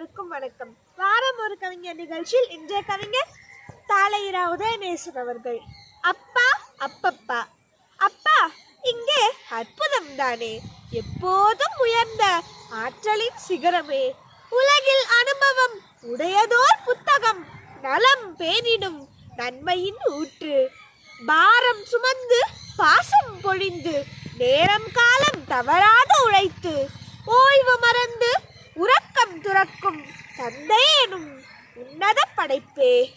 அனைவருக்கும் வணக்கம். வாரம் ஒரு கவிஞர் நிகழ்ச்சியில் இன்றைய கவிஞர் தாளையிரா உதயநேசன் அவர்கள். அப்பா அப்பப்பா. அப்பா இங்கே அற்புதம் தானே. எப்போதும் உயர்ந்த ஆற்றலின் சிகரமே. உலகில் அனுபவம் உடையதோர் புத்தகம். நலம் பேணிடும் நன்மையின் ஊற்று. பாரம் சுமந்து பாசம் பொழிந்து நேரம் காலம் தவறாத உழைத்து ஓய்வு மறந்து உன்னத படைப்பே.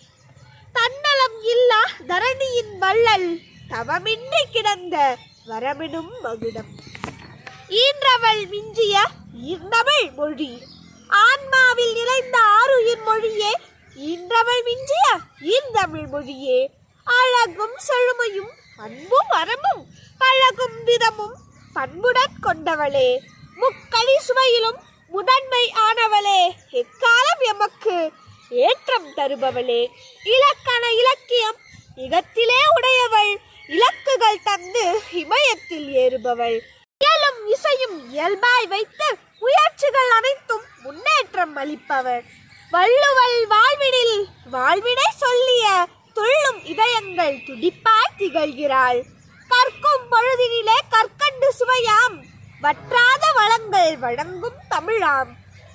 தன்னலம் இல்லா தரணியின் வள்ளல் தவமின்றி கிடந்த வரமிடும் மகுடம். ஈன்றவள் மிஞ்சிய ஈர்ந்தவள் மொழி ஆன்மாவில் நிறைந்த ஆறுயிர் மொழியே ஈன்றவள் மிஞ்சிய ஈர்ந்தமிழ் மொழியே. அழகும் செழுமையும் அன்பும் அறமும் பழகும் விதமும் பண்புடன் கொண்டவளே. முக்களி சுவையிலும் முதன்மை ஆனவளே. ஏற்றம் தருபவளே. இலக்கண இலக்கியம் இகத்திலே உடையவள். இலக்குகள் தந்து இமயத்தில் ஏறுபவள். இயலும் இசையும் இயல்பாய் வைத்து முயற்சிகள் அனைத்தும் முன்னேற்றம் அளிப்பவர் வள்ளுவல் வாழ்வினில் வாழ்வினை சொல்லிய துள்ளும் இதயங்கள் துடிப்பாய் திகழ்கிறாள். கற்கும் பொழுதினிலே கற்கண்டு சுவையாம். வற்றாத வளங்கள் வழங்கும் தமிழாம்.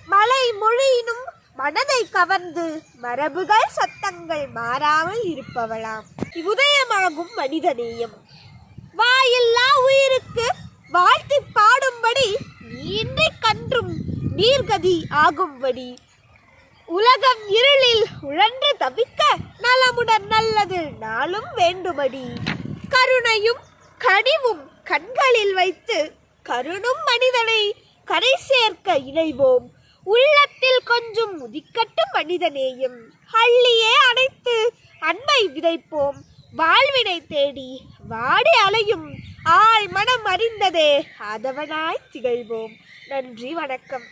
மலை மொழியினும் மனதை கவர்ந்து மரபுகள் சத்தங்கள் மாறாமல் இருப்பவளாம். உதயமாகும் மனிதநேயம். வாயில்லா உயிருக்கு வாழ்த்தி பாடும்படி நீன்றி கன்றும் நீர்கதி ஆகும்படி. உலகம் இருளில் உழன்று தவிக்க நலமுடன் நல்லது நாளும் வேண்டுமடி கருணையும் கனிவும் கண்களில் வைத்து கருணும் மனிதனை கரை சேர்க்க இணைவோம். உள்ளத்தில் கொஞ்சம் முதிக்கட்டும் மனிதநேயம் அள்ளியே அணைத்து அன்பை விதைப்போம். வாழ்வினை தேடி வாடி அலையும் ஆள் மனம் அறிந்ததே அதவனாய் திகழ்வோம். நன்றி வணக்கம்.